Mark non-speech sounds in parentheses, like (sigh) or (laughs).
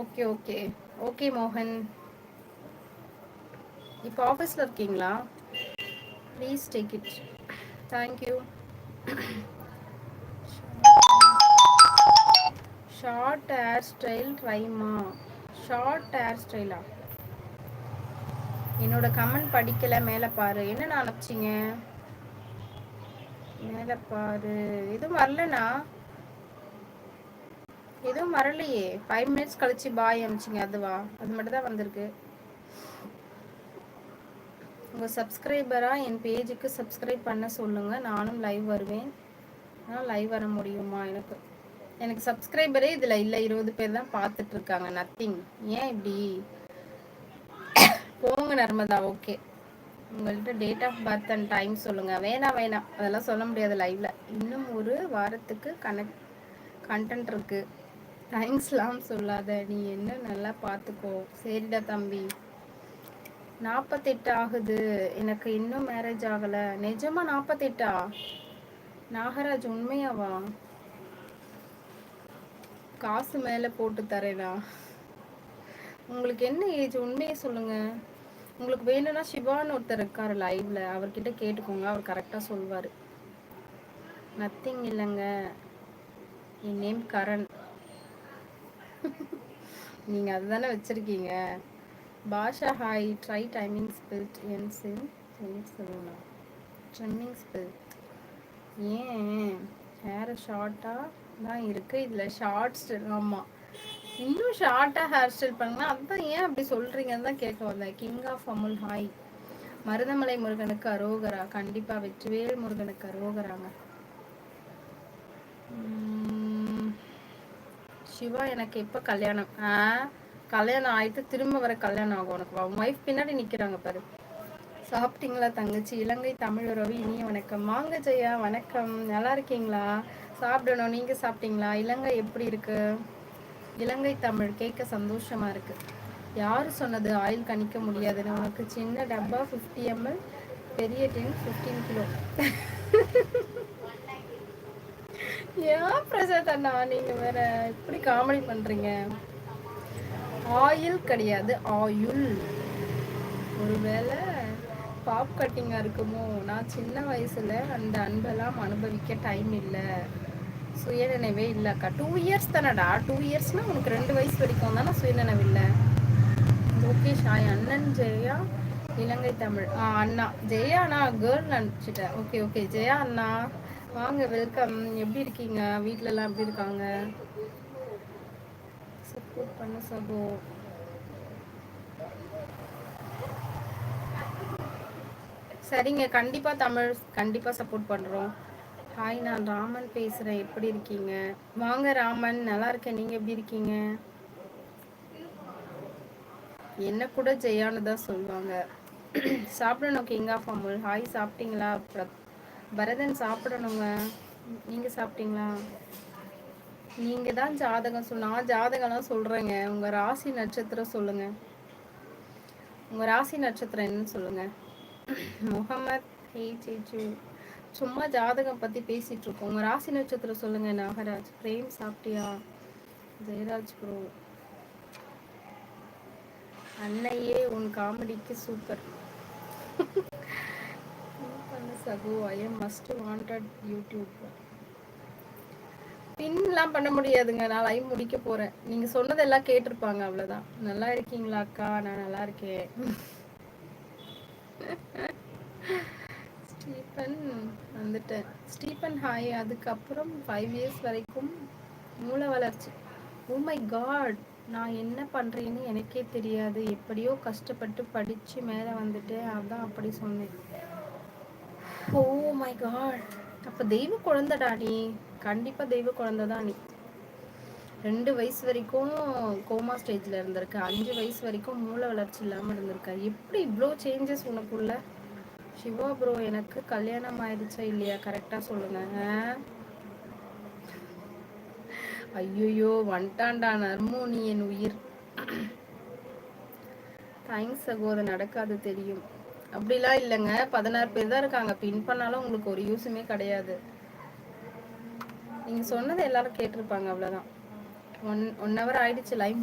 Okay okay okay மோகன் இப்போ ஆஃபீஸில் இருக்கீங்களா? Please take it thank you short hair style ட்ரைமா short hair ஸ்டைலா என்னோட கமெண்ட் படிக்கல மேலே பாரு. என்னென்ன அனுப்பிச்சிங்க? மேலே பாரு. எதுவும் வரலண்ணா. எதுவும் வரலையே. ஃபைவ் மினிட்ஸ் கழிச்சு பாய் அனுப்பிச்சிங்க அதுவா? அது மட்டும் தான் வந்திருக்கு. உங்கள் சப்ஸ்கிரைபராக என் பேஜுக்கு சப்ஸ்கிரைப் பண்ண சொல்லுங்கள் நானும் லைவ் வருவேன். ஆனால் லைவ் வர முடியுமா எனக்கு? எனக்கு சப்ஸ்கிரைபரே இதில் இல்லை. இருபது பேர் தான் பார்த்துட்டு இருக்காங்க. நத்திங் ஏன் இப்படி? போங்க நர்மதா. ஓகே உங்கள்கிட்ட date of birth and time சொல்லுங்கள் வேணாம் வேணாம். அதெல்லாம் சொல்ல முடியாது லைவ்ல இன்னும் ஒரு வாரத்துக்கு கனெக்ட் கண்டென்ட் இருக்குது தேங்க்ஸ்லாம் சொல்லாத. நீ என்ன நல்லா பார்த்துக்கோ சரிடா தம்பி. நாற்பத்தெட்டு ஆகுது. எனக்கு இன்னும் மேரேஜ் ஆகலை. நிஜமா நாற்பத்தெட்டா நாகராஜ் உண்மையாவா? காசு மேலே போட்டு தரேனா? உங்களுக்கு என்ன ஏஜ் உண்மையை சொல்லுங்க. உங்களுக்கு வேணும்னா சிவான்னு ஒருத்தர் இருக்கார் லைவ்ல அவர்கிட்ட கேட்டுக்கோங்க. அவர் கரெக்டாக சொல்வார். நத்திங் இல்லைங்க. என் நேம் கரண். (laughs) நீங்கள் அதுதானே வச்சுருக்கீங்க. Basha hi dry timing split என் சிம் சொல்லுங்களா ட்ரிம்மிங் ஸ்பில்ட் ஏன்? ஹேர் ஷார்ட்டாக தான் இருக்குது இதில் ஷார்ட் ஷார்ட்ஸ் ஆமாம் இன்னும் ஷார்ட்டாக ஹேர் ஸ்டைல் பண்ணால் அதுதான் ஏன் அப்படி சொல்கிறீங்கன்னு தான் கேட்க வந்தேன். King of Amul hi Marudhamalai முருகனுக்கு அரோகரா. கண்டிப்பாக வெற்றிவேல் முருகனுக்கு அரோகராங்க. சிவா எனக்கு எப்போ கல்யாணம். ஆ கல்யாணம் ஆயிட்டு திரும்ப வர கல்யாணம் ஆகும் உனக்கு. உன் ஒய்ஃப் பின்னாடி நிற்கிறாங்க பாரு. சாப்பிட்டீங்களா தங்கச்சி? இலங்கை தமிழ் உறவு இனிய வணக்கம். வாங்க ஜெயா வணக்கம். நல்லா இருக்கீங்களா? சாப்பிடணும். நீங்கள் சாப்பிட்டீங்களா? இலங்கை எப்படி இருக்கு? இலங்கை தமிழ் கேட்க சந்தோஷமா இருக்கு. யார் சொன்னது? ஆயில் கணிக்க முடியாதுன்னு. உனக்கு சின்ன டப்பா ஃபிஃப்டி எம்எல் பெரிய டென் ஃபிஃப்டீன் கிலோ ஏன் பிரசாத் அண்ணா நீங்க வேற இப்படி காமெடி பண்றீங்க? ஆயில் கிடையாது ஆயுள். ஒருவேளை பாப் கட்டிங்கா இருக்குமோ? நான் சின்ன வயசுல அந்த அன்பெல்லாம் அனுபவிக்க டைம் இல்லை. சுயநினைவே இல்லைக்கா டூ இயர்ஸ் தானடா? டூ இயர்ஸ்னா உனக்கு ரெண்டு வயசு வரைக்கும் தானே சுயநினைவு இல்லை? ஓகே ஷாய் அண்ணன் ஜெயா இலங்கை தமிழ். ஆ அண்ணா. ஜெயா அண்ணா கேர்ள் நினச்சிட்டேன் ஓகே ஓகே. ஜெயா அண்ணா வாங்க வெல்கம் எப்படி இருக்கீங்க? வீட்டிலலாம் எப்படி இருக்காங்க? சப்போர்ட் பண்ண சகோ. சரிங்க கண்டிப்பாக தமிழ் கண்டிப்பாக சப்போர்ட் பண்ணுறோம் ஹாய் நான் ராமன் பேசுகிறேன் எப்படி இருக்கீங்க? வாங்க ராமன். நல்லா இருக்கேன். நீங்கள் எப்படி இருக்கீங்க? என்ன கூட ஜெயான்னு தான் சொல்லுவாங்க. (clears throat) சாப்பிடணும் கிங் ஆஃப் அமுல் ஹாய் சாப்பிட்டீங்களா? பரதன் சாப்பிடணுங்க. நீங்கள் சாப்பிட்டீங்களா? நீங்கள் தான் ஜாதகம் சொல் நான் ஜாதகம்லாம் சொல்கிறேங்க உங்கள் ராசி நட்சத்திரம் சொல்லுங்கள் உங்கள் ராசி நட்சத்திரம் என்னன்னு சொல்லுங்கள் முகமத் ஹே சும்மா ஜாதகம் பற்றி பேசிகிட்டு இருக்கோம். உங்கள் ராசி நட்சத்திரம் சொல்லுங்கள் நாகராஜ். பிரேம் சாப்பிட்டியா? ஜெயராஜ் ப்ரோ அன்னையே உன் காமெடிக்கு சூப்பர் சகோ I am must wanted YouTube பின்லாம் பண்ண முடியாதுங்க. நான் லைவ் முடிக்க போறேன். நீங்க சொன்னதெல்லாம் கேட்டிருப்பாங்க அவ்வளவுதான். நல்லா இருக்கீங்களா அக்கா? நான் நல்லா இருக்கேன். ஸ்டீபன் வந்துட்டேன். ஸ்டீபன் ஹாய் அதுக்கப்புறம் ஃபைவ் இயர்ஸ் வரைக்கும் மூளை வளர்ச்சி. ஓ மை காட் நான் என்ன பண்ணுறேன்னு எனக்கே தெரியாது. எப்படியோ கஷ்டப்பட்டு படித்து மேலே வந்துட்டேன். அதான் அப்படி சொன்னேன். ஓ மை காட் அப்போ தெய்வ குழந்தைடா நீ. கண்டிப்பாக தெய்வ குழந்தை தான் நீ. ரெண்டு வயசு வரைக்கும் கோமா ஸ்டேஜில் இருந்திருக்க. அஞ்சு வயசு வரைக்கும் மூளை வளர்ச்சி இல்லாமல் இருந்திருக்க. எப்படி இவ்வளோ சேஞ்சஸ் உனக்குள்ள? சிவா ப்ரோ எனக்கு கல்யாணம் ஆயிடுச்சா இல்லையா? கரெக்டாக சொல்லுங்க. ஐயோயோ வந்துட்டான்டா நர்மோ நீ என் உயிர். தேங்க்ஸ் சகோதரர் நடக்காது தெரியும். அப்படிலாம் இல்லைங்க. பதினாறு பேர் தான் இருக்காங்க. பின் பண்ணாலும் உங்களுக்கு ஒரு யூஸுமே கிடையாது. நீங்கள் சொன்னது எல்லாரும் கேட்டிருப்பாங்க அவ்வளோதான் ஒன் ஒன் ஹவர் ஆயிடுச்சு லைவ்